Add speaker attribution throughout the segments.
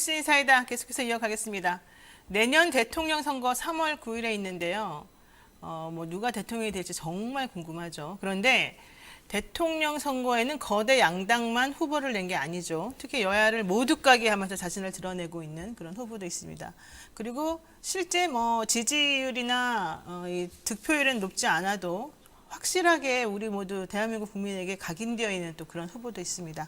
Speaker 1: 뉴스 인 사이다 계속해서 이어가겠습니다. 내년 대통령 선거 3월 9일에 있는데요. 어, 뭐 누가 대통령이 될지 정말 궁금하죠. 그런데 대통령 선거에는 거대 양당만 후보를 낸 게 아니죠. 특히 여야를 모두 까게 하면서 자신을 드러내고 있는 그런 후보도 있습니다. 그리고 실제 뭐 지지율이나 어, 이 득표율은 높지 않아도 확실하게 우리 모두 대한민국 국민에게 각인되어 있는 또 그런 후보도 있습니다.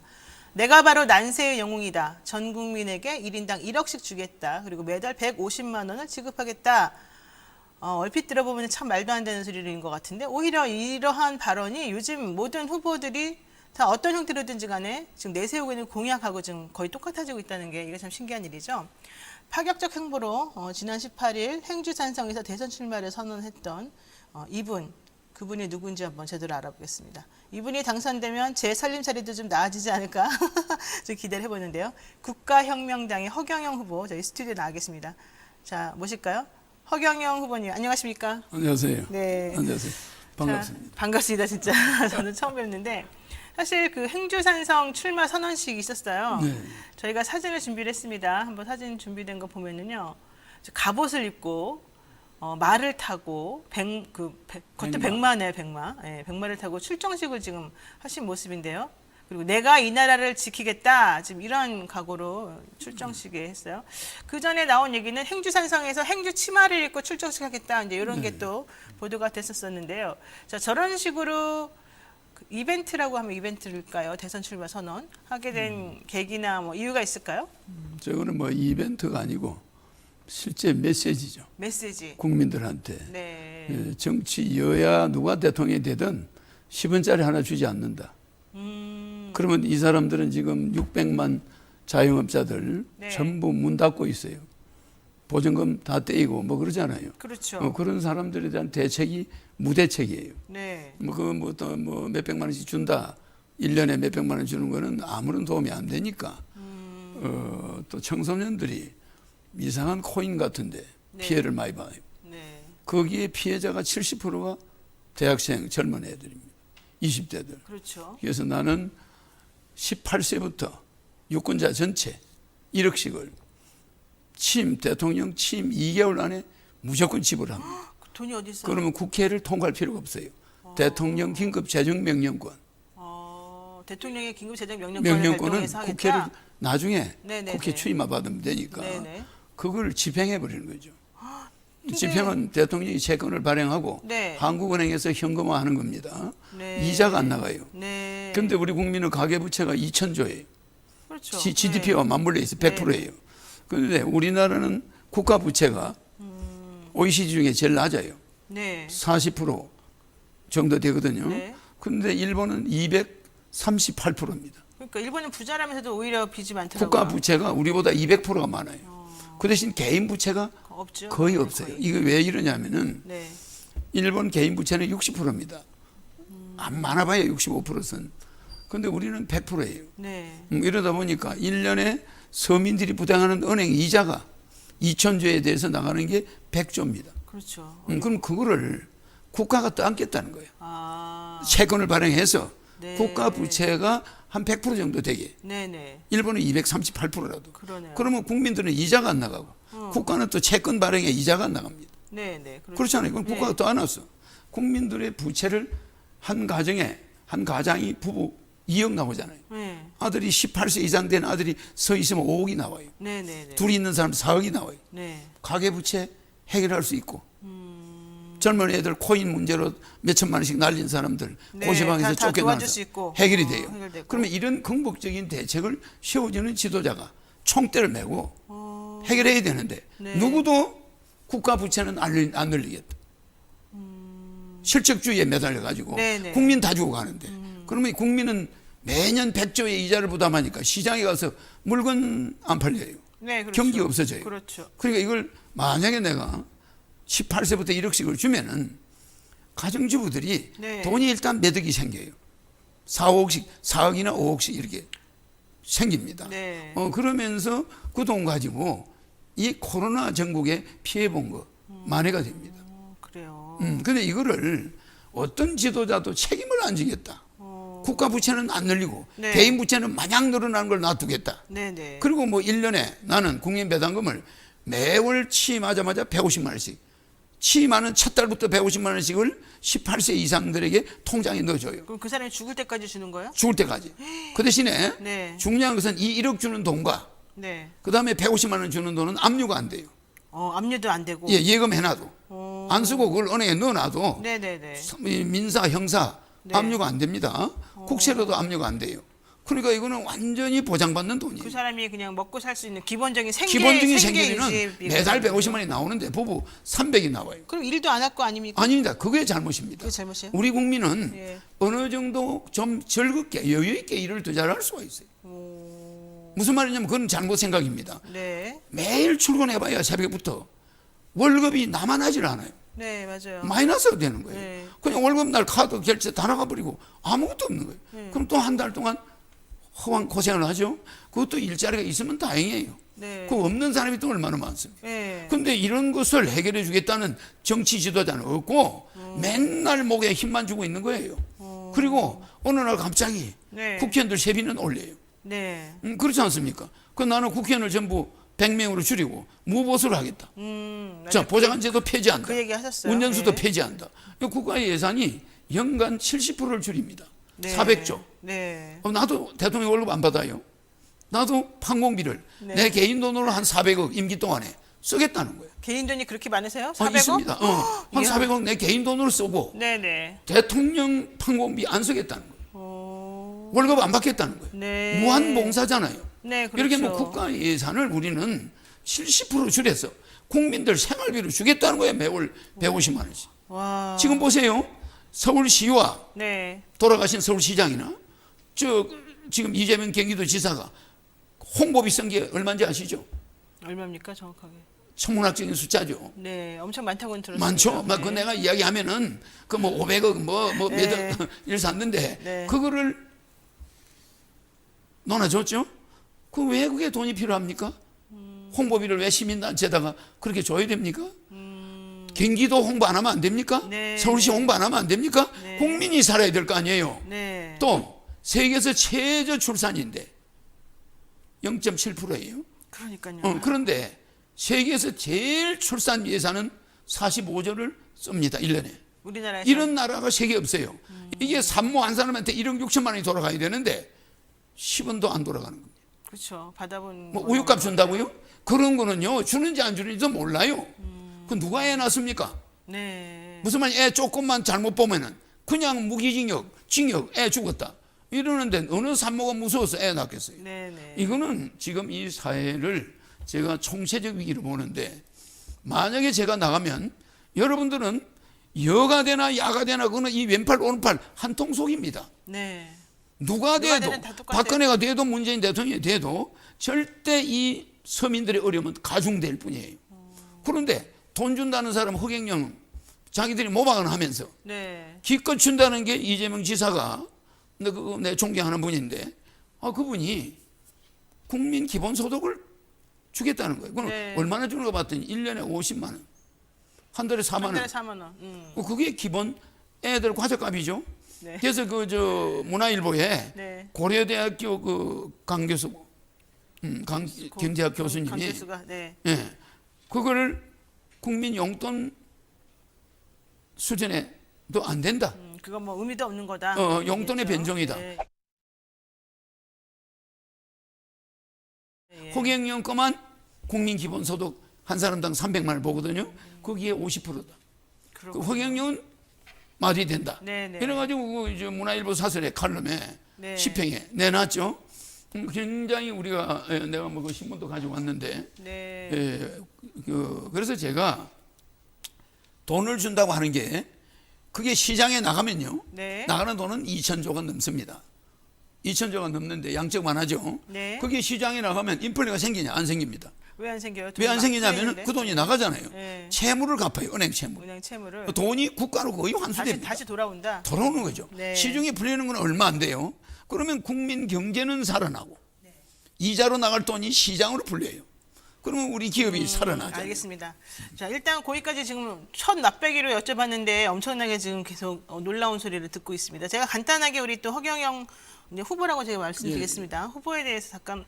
Speaker 1: 내가 바로 난세의 영웅이다. 전 국민에게 1인당 1억씩 주겠다. 그리고 매달 150만 원을 지급하겠다. 어, 얼핏 들어보면 참 말도 안 되는 소리인 것 같은데 오히려 이러한 발언이 요즘 모든 후보들이 다 어떤 형태로든지 간에 지금 내세우고 있는 공약하고 지금 거의 똑같아지고 있다는 게 이게 참 신기한 일이죠. 파격적 행보로 어, 지난 18일 행주 산성에서 대선 출마를 선언했던 어, 이분 그분이 누군지 한번 제대로 알아보겠습니다. 이분이 당선되면 제 살림살이도 좀 나아지지 않을까 좀 기대를 해보는데요. 국가혁명당의 허경영 후보 저희 스튜디오에 나가겠습니다. 자 모실까요? 허경영 후보님 안녕하십니까?
Speaker 2: 안녕하세요.
Speaker 1: 네.
Speaker 2: 안녕하세요. 반갑습니다.
Speaker 1: 자, 반갑습니다, 진짜. 저는 처음 뵙는데 사실 그 행주산성 출마 선언식이 있었어요.
Speaker 2: 네.
Speaker 1: 저희가 사진을 준비를 했습니다. 한번 사진 준비된 거 보면은요. 저 갑옷을 입고 어, 말을 타고 백, 그, 백, 그것도
Speaker 2: 백마.
Speaker 1: 백마네, 백마. 예, 백마를 타고 출정식을 지금 하신 모습인데요. 그리고 내가 이 나라를 지키겠다. 지금 이런 각오로 출정식에 했어요. 그 전에 나온 얘기는 행주산성에서 행주 치마를 입고 출정식 하겠다. 이제 이런 게 또 보도가 됐었었는데요. 자, 저런 식으로 그 이벤트라고 하면 이벤트일까요? 대선 출마 선언 하게 된 계기나 뭐 이유가 있을까요?
Speaker 2: 저거는 뭐 이벤트가 아니고 실제 메시지죠.
Speaker 1: 메시지.
Speaker 2: 국민들한테
Speaker 1: 네.
Speaker 2: 예, 정치 여야 누가 대통령이 되든 10원짜리 하나 주지 않는다.
Speaker 1: 음.
Speaker 2: 그러면 이 사람들은 지금 600만 자영업자들
Speaker 1: 네.
Speaker 2: 전부 문 닫고 있어요. 보증금 다 떼이고 뭐 그러잖아요.
Speaker 1: 그렇죠.
Speaker 2: 어, 그런 사람들에 대한 대책이 무대책이에요.
Speaker 1: 네.
Speaker 2: 뭐그뭐또뭐 몇백만 원씩 준다. 1년에 몇백만 원 주는 거는 아무런 도움이 안 되니까.
Speaker 1: 음.
Speaker 2: 어, 또 청소년들이 이상한 코인 같은데
Speaker 1: 네.
Speaker 2: 피해를 많이 봐요.
Speaker 1: 네.
Speaker 2: 거기에 피해자가 70%가 대학생 젊은 애들입니다. 20대들.
Speaker 1: 그렇죠.
Speaker 2: 그래서 나는 18세부터 유권자 전체 1억씩을 취임 대통령 취임 2개월 안에 무조건 지불합니다.
Speaker 1: 그 돈이 어디 있어요?
Speaker 2: 그러면 국회를 통과할 필요가 없어요. 대통령 긴급 재정 명령권,
Speaker 1: 어, 대통령의 긴급 재정 명령권을
Speaker 2: 명령권은
Speaker 1: 발동해서 하겠다.
Speaker 2: 국회를 나중에
Speaker 1: 네네네.
Speaker 2: 국회 출입만 받으면 되니까
Speaker 1: 네네.
Speaker 2: 그걸 집행해 버리는 거죠.
Speaker 1: 근데-
Speaker 2: 집행은 대통령이 채권을 발행하고
Speaker 1: 네.
Speaker 2: 한국은행에서 현금화하는 겁니다.
Speaker 1: 네.
Speaker 2: 이자가 안 나가요.
Speaker 1: 네.
Speaker 2: 그런데 우리 국민은 가계부채가 2천조예요.
Speaker 1: 그렇죠.
Speaker 2: GDP와 맞물려 있어 100%예요. 그런데 우리나라는 국가 부채가 OECD 중에 제일 낮아요.
Speaker 1: 네.
Speaker 2: 40% 정도 되거든요.
Speaker 1: 네.
Speaker 2: 그런데 일본은 238%입니다.
Speaker 1: 그러니까 일본은 부자라면서도 오히려 빚이 많더라고요.
Speaker 2: 국가 부채가 우리보다 200%가 많아요. 그 대신 개인 부채가
Speaker 1: 없죠.
Speaker 2: 거의
Speaker 1: 네,
Speaker 2: 없어요.
Speaker 1: 거의.
Speaker 2: 이게 왜 이러냐면은
Speaker 1: 네.
Speaker 2: 일본 개인 부채는 60%입니다. 안 많아봐야 65%선. 근데 우리는 100%예요.
Speaker 1: 네.
Speaker 2: 음, 이러다 보니까 1년에 서민들이 부담하는 은행 이자가 2천조에 대해서 나가는 게 100조입니다.
Speaker 1: 그렇죠.
Speaker 2: 음, 그럼 그거를 국가가 떠안겠다는 거예요.
Speaker 1: 아.
Speaker 2: 채권을 발행해서
Speaker 1: 네.
Speaker 2: 국가 부채가 한 100% 정도 되게.
Speaker 1: 네, 네.
Speaker 2: 일본은 238%라도.
Speaker 1: 그러네요.
Speaker 2: 그러면 국민들은 이자가 안 나가고 국가는 또 채권 발행에 이자가 안 나갑니다.
Speaker 1: 네, 네. 그렇죠.
Speaker 2: 그렇잖아요. 그럼
Speaker 1: 네.
Speaker 2: 국가가 또안 왔어. 국민들의 부채를 한 가정에 한 가장이 부부 2억 나오잖아요.
Speaker 1: 네.
Speaker 2: 아들이 18세 이상 된 아들이 서 있으면 5억이 나와요.
Speaker 1: 네, 네, 네.
Speaker 2: 둘이 있는 사람 4억이 나와요.
Speaker 1: 네.
Speaker 2: 가계 부채 해결할 수 있고
Speaker 1: 음.
Speaker 2: 젊은 애들 코인 문제로 몇 천만 원씩 날린 사람들
Speaker 1: 네,
Speaker 2: 고시방에서
Speaker 1: 다- 있고.
Speaker 2: 해결이
Speaker 1: 어,
Speaker 2: 돼요.
Speaker 1: 해결되고.
Speaker 2: 그러면 이런 긍복적인 대책을 세워주는 지도자가 총대를 메고
Speaker 1: 어.
Speaker 2: 해결해야 되는데
Speaker 1: 네.
Speaker 2: 누구도 국가 부채는 안, 늘리- 안 늘리겠다. 실적주의에 매달려 가지고
Speaker 1: 음. 네네. 음.
Speaker 2: 국민 다 주고 가는데 그러면 국민은 매년 100조의 이자를 부담하니까 시장에 가서 물건 안 팔려요.
Speaker 1: 네, 그렇죠.
Speaker 2: 경기가 없어져요.
Speaker 1: 그렇죠.
Speaker 2: 그러니까 이걸 만약에 내가 18세부터 1억씩을 주면은 가정주부들이
Speaker 1: 네.
Speaker 2: 돈이 일단 매덕이 생겨요. 4, 5억씩, 4억이나 5억씩 이렇게 생깁니다.
Speaker 1: 네.
Speaker 2: 어, 그러면서 그 돈 가지고 이 코로나 전국에 피해 본 거 만회가 됩니다.
Speaker 1: 어, 그래요.
Speaker 2: 음, 근데 이거를 어떤 지도자도 책임을 안 지겠다.
Speaker 1: 어.
Speaker 2: 국가 부채는 안 늘리고
Speaker 1: 네.
Speaker 2: 개인 부채는 마냥 늘어나는 걸 놔두겠다.
Speaker 1: 네 네.
Speaker 2: 그리고 뭐 1년에 나는 국민 배당금을 매월 취임하자마자 150만 원씩 취임하는 첫 달부터 150만 원씩을 18세 이상들에게 통장에 넣어줘요.
Speaker 1: 그럼 그 사람이 죽을 때까지 주는 거예요?
Speaker 2: 죽을 때까지. 그 대신에
Speaker 1: 네.
Speaker 2: 중요한 것은 이 1억 주는 돈과
Speaker 1: 네.
Speaker 2: 그 다음에 150만 원 주는 돈은 압류가 안 돼요.
Speaker 1: 어, 압류도 안 되고.
Speaker 2: 예, 예금 해놔도.
Speaker 1: 어.
Speaker 2: 안 쓰고 그걸 은행에 넣어놔도
Speaker 1: 네네네.
Speaker 2: 이 민사, 형사
Speaker 1: 네.
Speaker 2: 압류가 안 됩니다. 국세로도 압류가 안 돼요. 그러니까 이거는 완전히 보장받는 돈이에요.
Speaker 1: 그 사람이 그냥 먹고 살 수 있는 기본적인 생계
Speaker 2: 기본적인
Speaker 1: 생계
Speaker 2: 생계비는
Speaker 1: 유지비
Speaker 2: 매달
Speaker 1: 같은 거.
Speaker 2: 150만이 나오는데 부부 300이 나와요.
Speaker 1: 그럼 일도 안 할 거 아닙니까?
Speaker 2: 아닙니다. 그게 잘못입니다.
Speaker 1: 그게 잘못이에요?
Speaker 2: 우리 국민은
Speaker 1: 예.
Speaker 2: 어느 정도 좀 즐겁게 여유 있게 일을 더 잘할 수가 있어요. 무슨 말이냐면 그건 잘못 생각입니다.
Speaker 1: 네.
Speaker 2: 매일 출근해봐야 새벽부터 월급이 남아나질 않아요.
Speaker 1: 네, 맞아요.
Speaker 2: 마이너스가 되는 거예요.
Speaker 1: 네.
Speaker 2: 그냥 월급 날 카드 결제 다 나가버리고 아무것도 없는 거예요.
Speaker 1: 네.
Speaker 2: 그럼 또 한 달 동안 허황 고생을 하죠. 그것도 일자리가 있으면 다행이에요.
Speaker 1: 네.
Speaker 2: 그 없는 사람이 또 얼마나 많습니까?
Speaker 1: 네.
Speaker 2: 근데 이런 것을 해결해 주겠다는 정치 지도자는 없고
Speaker 1: 어.
Speaker 2: 맨날 목에 힘만 주고 있는 거예요. 그리고 어느 날 갑자기
Speaker 1: 네.
Speaker 2: 국회의원들 세비는 올려요.
Speaker 1: 네.
Speaker 2: 음, 그렇지 않습니까? 그 나는 국회의원을 전부 100명으로 줄이고 무보수를 하겠다.
Speaker 1: 음.
Speaker 2: 자, 보좌관제도 폐지한다.
Speaker 1: 그 얘기 하셨어요.
Speaker 2: 운전수도
Speaker 1: 네.
Speaker 2: 폐지한다. 이 국가의 예산이 연간 70%를 줄입니다.
Speaker 1: 네.
Speaker 2: 400조.
Speaker 1: 네.
Speaker 2: 어, 나도 대통령 월급 안 받아요. 나도 판공비를
Speaker 1: 네.
Speaker 2: 내 개인 돈으로 한 400억 임기 동안에 쓰겠다는 거예요.
Speaker 1: 개인 돈이 그렇게 많으세요?
Speaker 2: 어,
Speaker 1: 400억?
Speaker 2: 있습니다. 어, 한
Speaker 1: 이야.
Speaker 2: 400억 내 개인 돈으로 쓰고
Speaker 1: 네, 네.
Speaker 2: 대통령 판공비 안 쓰겠다는 거예요.
Speaker 1: 어.
Speaker 2: 월급 안 받겠다는 거예요.
Speaker 1: 네.
Speaker 2: 무한 봉사잖아요.
Speaker 1: 네, 그렇죠.
Speaker 2: 이렇게 뭐 국가 예산을 우리는 70% 줄여서 국민들 생활비로 주겠다는 거예요. 매월 150만 원씩.
Speaker 1: 와.
Speaker 2: 지금 보세요. 서울시와
Speaker 1: 네.
Speaker 2: 돌아가신 서울시장이나 저 지금 이재명 경기도지사가 홍보비 쓴게 얼마인지 아시죠?
Speaker 1: 얼마입니까, 정확하게?
Speaker 2: 천문학적인 숫자죠.
Speaker 1: 네, 엄청 많다고는 들었어요.
Speaker 2: 많죠. 막그 내가 이야기하면은 그 뭐 500억 뭐뭐
Speaker 1: 네.
Speaker 2: 몇억 일 샀는데
Speaker 1: 네.
Speaker 2: 그거를 논아줬죠. 그 왜 그게 돈이 필요합니까? 홍보비를 왜 시민단체에다가 그렇게 줘야 됩니까? 경기도 홍보 안 하면 안 됩니까?
Speaker 1: 음. 네.
Speaker 2: 서울시 홍보 안 하면 안 됩니까?
Speaker 1: 네.
Speaker 2: 국민이 살아야 될 거 아니에요.
Speaker 1: 네.
Speaker 2: 또 세계에서 최저 출산인데 0.7%예요.
Speaker 1: 그러니까요.
Speaker 2: 어, 그런데 세계에서 제일 출산 예산은 45조를 씁니다. 1년에.
Speaker 1: 우리나라에서
Speaker 2: 이런 나라가 세계 없어요. 이게 산모 한 사람한테 1억 6천만 원이 돌아가야 되는데 10원도 안 돌아가는 겁니다.
Speaker 1: 그렇죠. 받아본
Speaker 2: 뭐 우유값 준다고요? 그런 거는요. 주는지 안 주는지도 몰라요. 그 누가 해놨습니까?
Speaker 1: 네.
Speaker 2: 무슨 말이 애 조금만 잘못 보면은 그냥 무기징역, 징역, 애 죽었다. 이러는데 어느 산모가 무서워서 애 낳겠어요.
Speaker 1: 네, 네.
Speaker 2: 이거는 지금 이 사회를 제가 총체적 위기로 보는데 만약에 제가 나가면 여러분들은 여가 되나 야가 되나 그거는 이 왼팔 오른팔 한 통속입니다.
Speaker 1: 네.
Speaker 2: 누가
Speaker 1: 누가
Speaker 2: 돼도. 박근혜가 돼도 문재인 대통령이 돼도 절대 이 서민들의 어려움은 가중될 뿐이에요. 그런데 돈 준다는 사람 허경영 자기들이 모방을 하면서
Speaker 1: 네.
Speaker 2: 기껏 준다는 게 이재명 지사가 그거 내 존경하는 분인데 아 그분이 국민 기본소득을 주겠다는 거예요. 그럼
Speaker 1: 네.
Speaker 2: 얼마나 주는 거 봤더니 1년에 50만 원. 한 달에 4만
Speaker 1: 한
Speaker 2: 원.
Speaker 1: 달에 4만 원. 음.
Speaker 2: 어, 그게 기본 애들 과자값이죠.
Speaker 1: 네.
Speaker 2: 그래서 그 저 문화일보에
Speaker 1: 네.
Speaker 2: 고려대학교 그 강교수 음, 강, 경제학
Speaker 1: 강
Speaker 2: 교수님이
Speaker 1: 교수가 네.
Speaker 2: 예. 그거를 국민 용돈 수준에도 안 된다.
Speaker 1: 음, 그거 뭐 의미도 없는 거다.
Speaker 2: 어, 용돈의. 변종이다.
Speaker 1: 네. 예.
Speaker 2: 호경영 거만 국민 기본소득 한 사람당 300만 원 보거든요. 거기에 50%다. 그. 호경영은 말이 된다.
Speaker 1: 네, 네.
Speaker 2: 이래가지고 그 이제 문화일보 사설의 칼럼에
Speaker 1: 네.
Speaker 2: 10평에 내놨죠. 음, 굉장히 우리가 예, 내가 뭐 그 신문도 가지고 왔는데
Speaker 1: 네.
Speaker 2: 예, 그, 그래서 제가 돈을 준다고 하는 게 그게 시장에 나가면요.
Speaker 1: 네.
Speaker 2: 나가는 돈은 2천조가 넘습니다. 2천조가 넘는데 양적만 하죠.
Speaker 1: 네.
Speaker 2: 그게 시장에 나가면 인플레가 생기냐? 안 생깁니다.
Speaker 1: 왜 안 생겨요? 왜안돈
Speaker 2: 생기냐면 그 돈이 나가잖아요.
Speaker 1: 네.
Speaker 2: 채무를 갚아요. 은행 채무.
Speaker 1: 은행 채무를
Speaker 2: 그 돈이 국가로 거의
Speaker 1: 다시
Speaker 2: 환수됩니다.
Speaker 1: 다시 돌아온다.
Speaker 2: 돌아오는 거죠.
Speaker 1: 네.
Speaker 2: 시중에 풀리는 건 얼마 안 돼요. 그러면 국민 경제는 살아나고 이자로 나갈 돈이 시장으로 풀려요. 그러면 우리 기업이 살아나죠.
Speaker 1: 알겠습니다. 자, 일단 거기까지 지금 첫 납배기로 여쭤봤는데 엄청나게 지금 계속 어, 놀라운 소리를 듣고 있습니다. 제가 간단하게 우리 또 허경영 후보라고 제가 말씀드리겠습니다. 후보에 대해서 잠깐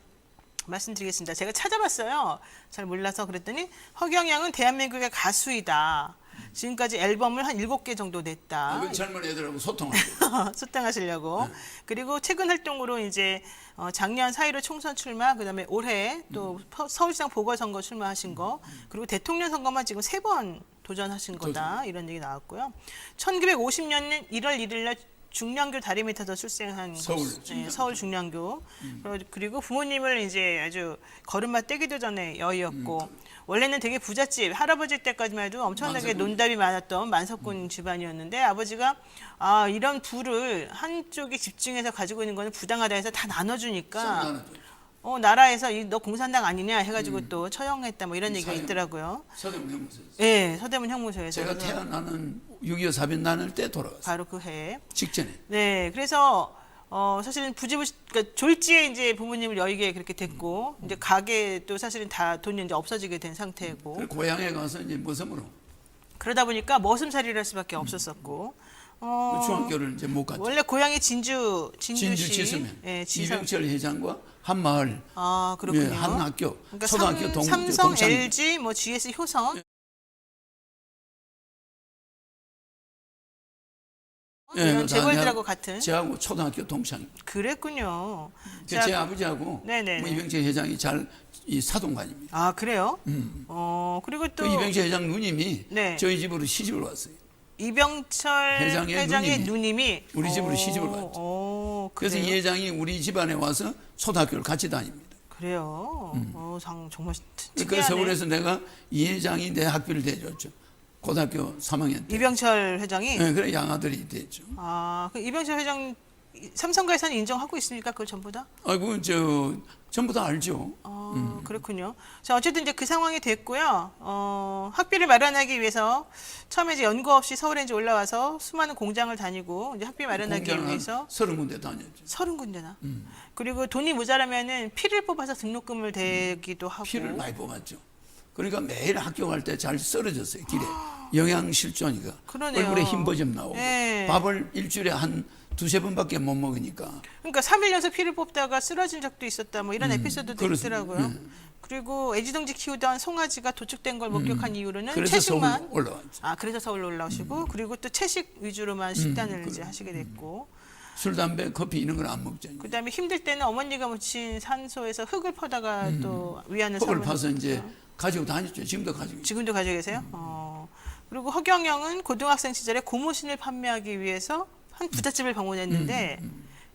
Speaker 1: 말씀드리겠습니다. 제가 찾아봤어요. 잘 몰라서 그랬더니 허경영은 대한민국의 가수이다. 지금까지 앨범을 한 일곱 개 정도 냈다.
Speaker 2: 그 젊은 애들하고 소통하고.
Speaker 1: 소통하시려고. 그리고 최근 활동으로 이제 어, 작년 4.15 총선 출마, 그다음에 올해 또 퍼- 서울시장 보궐선거 출마하신 거, 그리고 대통령 선거만 지금 세 번 도전하신 거다 이런 얘기 나왔고요. 1950년 1월 1일 날 중량교 다리미터도 출생한
Speaker 2: 서울
Speaker 1: 곳, 네. 서울 중량교. 그리고- 그리고 부모님을 이제 아주 걸음마 떼기도 전에 여의였고 원래는 되게 부잣집 할아버지 때까지만 해도 엄청나게
Speaker 2: 만석군.
Speaker 1: 논답이 많았던 만석군 집안이었는데 아버지가 아 이런 부를 한쪽에 집중해서 가지고 있는 거는 부당하다 해서 다 나눠주니까. 어 나라에서 이, 너 공산당 아니냐 해가지고 또 처형했다 뭐 이런 얘기가
Speaker 2: 사형.
Speaker 1: 있더라고요.
Speaker 2: 서대문 형무소.
Speaker 1: 예, 서대문 형무소에서
Speaker 2: 제가 태어나는 6.25 사변 나눌 때 돌아갔어요.
Speaker 1: 바로 그 해.
Speaker 2: 직전에.
Speaker 1: 네, 그래서 어 사실은 부집을 그러니까 졸지에 이제 부모님을 여의게 그렇게 됐고 이제 가게도 사실은 다 돈이 이제 없어지게 된 상태고
Speaker 2: 그래서 고향에 가서 이제 머슴으로
Speaker 1: 그러다 보니까 머슴살이를 할 수밖에 없었었고
Speaker 2: 어그 중학교를 이제 못 갔죠.
Speaker 1: 원래 고향이 진주 진주시
Speaker 2: 진주 지수면
Speaker 1: 예, 지성
Speaker 2: 이병철 회장과 한 마을
Speaker 1: 아 그렇군요.
Speaker 2: 예, 한 학교
Speaker 1: 그러니까
Speaker 2: 초등학교
Speaker 1: 삼,
Speaker 2: 동
Speaker 1: 삼성,
Speaker 2: 동창
Speaker 1: LG, 뭐 GS, 효성
Speaker 2: 예,
Speaker 1: 이런
Speaker 2: 그
Speaker 1: 재벌들하고
Speaker 2: 다
Speaker 1: 같은
Speaker 2: 제하고 초등학교 동창입니다.
Speaker 1: 그랬군요.
Speaker 2: 그
Speaker 1: 자,
Speaker 2: 제 아버지하고
Speaker 1: 네네네.
Speaker 2: 뭐 이병철 회장이 잘 이 사동관입니다.
Speaker 1: 아 그래요? 어 그리고 또
Speaker 2: 그 이병철 회장 누님이
Speaker 1: 네.
Speaker 2: 저희 집으로 시집을 왔어요.
Speaker 1: 이병철
Speaker 2: 회장의
Speaker 1: 회장의,
Speaker 2: 누님이
Speaker 1: 누님이
Speaker 2: 우리 집으로
Speaker 1: 어,
Speaker 2: 시집을 갔죠.
Speaker 1: 어,
Speaker 2: 그래서? 이 회장이 우리 집안에 와서 초등학교를 같이 다닙니다.
Speaker 1: 그래요. 어, 상 정말
Speaker 2: 그래서
Speaker 1: 특이하네.
Speaker 2: 서울에서 내가 이 회장이 내 학비를 대줬죠. 고등학교 3학년 때.
Speaker 1: 이병철 회장이
Speaker 2: 네, 그래 양아들이 됐죠.
Speaker 1: 아, 그 이병철 회장 삼성가에서는 인정하고 있습니까? 그걸 전부 다?
Speaker 2: 아이고 저 전부 다 알죠.
Speaker 1: 어,
Speaker 2: 음.
Speaker 1: 그렇군요. 자, 어쨌든 이제 그 상황이 됐고요. 어, 학비를 마련하기 위해서 처음에 이제 연구 없이 서울에 이제 올라와서 수많은 공장을 다니고 이제 학비 마련하기 위해서
Speaker 2: 한 서른 군데 다녔죠.
Speaker 1: 서른 군데나.
Speaker 2: 음.
Speaker 1: 그리고 돈이 모자라면은 피를 뽑아서 등록금을 대기도 하고.
Speaker 2: 피를 많이 뽑았죠. 그러니까 매일 학교 갈 때잘 썰어졌어요 길에 영양 실조니까
Speaker 1: 그러네요.
Speaker 2: 얼굴에 흰 버점 나오고
Speaker 1: 네.
Speaker 2: 밥을 일주일에 한 두세 번밖에 못 먹으니까
Speaker 1: 그러니까 3일 연속 피를 뽑다가 쓰러진 적도 있었다. 뭐 이런 에피소드도
Speaker 2: 음, 그렇습니다.
Speaker 1: 있더라고요.
Speaker 2: 네.
Speaker 1: 그리고 애지동지 키우던 송아지가 도축된 걸 목격한 이후로는
Speaker 2: 음. 그래서 서울
Speaker 1: 채식만
Speaker 2: 올라왔죠.
Speaker 1: 아 그래서 서울 올라오시고 그리고 또 채식 위주로만 식단을 이제 하시게 됐고
Speaker 2: 술, 담배, 커피 이런 걸 안 먹죠.
Speaker 1: 그다음에 힘들 때는 어머니가 묻힌 산소에서 흙을 퍼다가 또 위안을.
Speaker 2: 음. 파서 이제 가지고 다녔죠. 지금도 가지고 있죠.
Speaker 1: 지금도 가지고 계세요? 어. 그리고 허경영은 고등학생 시절에 고무신을 판매하기 위해서 한 부잣집을 방문했는데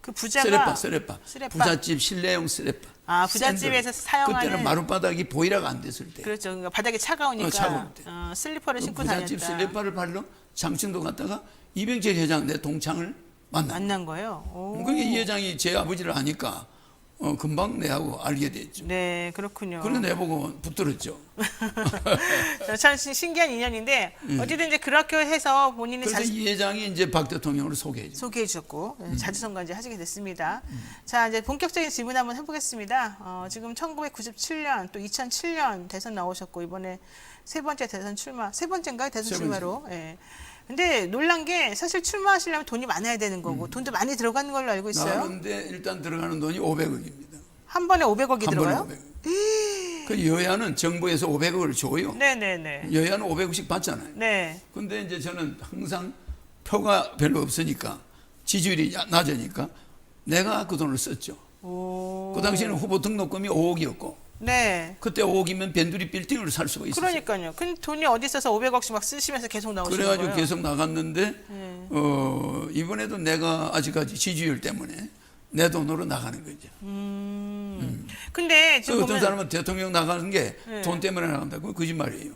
Speaker 1: 그 부자가
Speaker 2: 쓰레빠, 쓰레빠.
Speaker 1: 쓰레빠.
Speaker 2: 부잣집 실내용 쓰레빠.
Speaker 1: 아, 부잣집에서. 사용하는-
Speaker 2: 그때는 마룻바닥이 보이라가 안 됐을 때.
Speaker 1: 그렇죠. 그러니까 바닥이 차가우니까
Speaker 2: 어, 차가울 때.
Speaker 1: 어, 슬리퍼를
Speaker 2: 그
Speaker 1: 신고
Speaker 2: 부잣집
Speaker 1: 다녔다.
Speaker 2: 슬레파를 발로 장충도 갔다가 이병철 회장 내 동창을 만나.
Speaker 1: 만난 거예요. 오.
Speaker 2: 그게 이 회장이 제 아버지를 아니까 어, 금방 내하고 알게 됐죠.
Speaker 1: 네, 그렇군요.
Speaker 2: 그래 내보고 붙들었죠.
Speaker 1: 자, 참 신- 신기한 인연인데 어쨌든 이제 그렇게 해서 본인이
Speaker 2: 음. 그래서
Speaker 1: 자주
Speaker 2: 이 회장이 이제 박 대통령을 소개해줘.
Speaker 1: 소개해 주셨고
Speaker 2: 음.
Speaker 1: 네, 자주선거 이제 하시게 됐습니다. 자 이제 본격적인 질문 한번 해보겠습니다. 어, 지금 1997년 또 2007년 대선 나오셨고 이번에 세 번째 대선 출마 세 번째인가요 대선
Speaker 2: 세 번째.
Speaker 1: 출마로? 예. 근데 놀란 게 사실 출마하시려면 돈이 많아야 되는 거고 돈도 많이 들어가는 걸로 알고 있어요.
Speaker 2: 음. 나가는데 일단 들어가는 돈이 500억입니다.
Speaker 1: 한 번에 500억이
Speaker 2: 한 번에
Speaker 1: 들어가요?
Speaker 2: 500억. 그 여야는 정부에서 500억을 줘요.
Speaker 1: 네네네.
Speaker 2: 여야는 500억씩 받잖아요.
Speaker 1: 네.
Speaker 2: 근데 이제 저는 항상 표가 별로 없으니까 지지율이 야- 낮으니까 내가 그 돈을 썼죠.
Speaker 1: 오.
Speaker 2: 그 당시에는 후보 등록금이 5억이었고
Speaker 1: 네.
Speaker 2: 그때 5억이면 벤두리 빌딩을 살 수가 있었어요.
Speaker 1: 그러니까요. 근데 돈이 어디 있어서 500억씩 막 쓰시면서 계속 나오시는
Speaker 2: 그래가지고
Speaker 1: 거예요.
Speaker 2: 계속 나갔는데
Speaker 1: 네.
Speaker 2: 어, 이번에도 내가 아직까지 지지율 때문에 내 돈으로 나가는 거죠.
Speaker 1: 음. 근데
Speaker 2: 그
Speaker 1: 지금
Speaker 2: 어떤
Speaker 1: 보면
Speaker 2: 사람은 대통령 나가는 게돈
Speaker 1: 네.
Speaker 2: 때문에 나간다. 그건 거짓말이에요.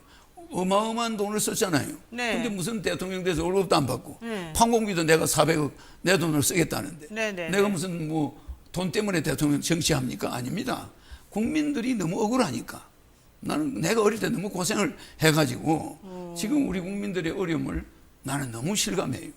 Speaker 2: 어마어마한 돈을 썼잖아요.
Speaker 1: 네.
Speaker 2: 근데 무슨 대통령 돼서 월급도 안 받고
Speaker 1: 네.
Speaker 2: 항공비도 내가 400억 내 돈으로 쓰겠다는데
Speaker 1: 네, 네,
Speaker 2: 내가
Speaker 1: 네.
Speaker 2: 무슨 뭐 돈 때문에 대통령 정치합니까? 아닙니다. 국민들이 너무 억울하니까 나는 내가 어릴 때 너무 고생을 해가지고
Speaker 1: 어.
Speaker 2: 지금 우리 국민들의 어려움을 나는 너무 실감해요.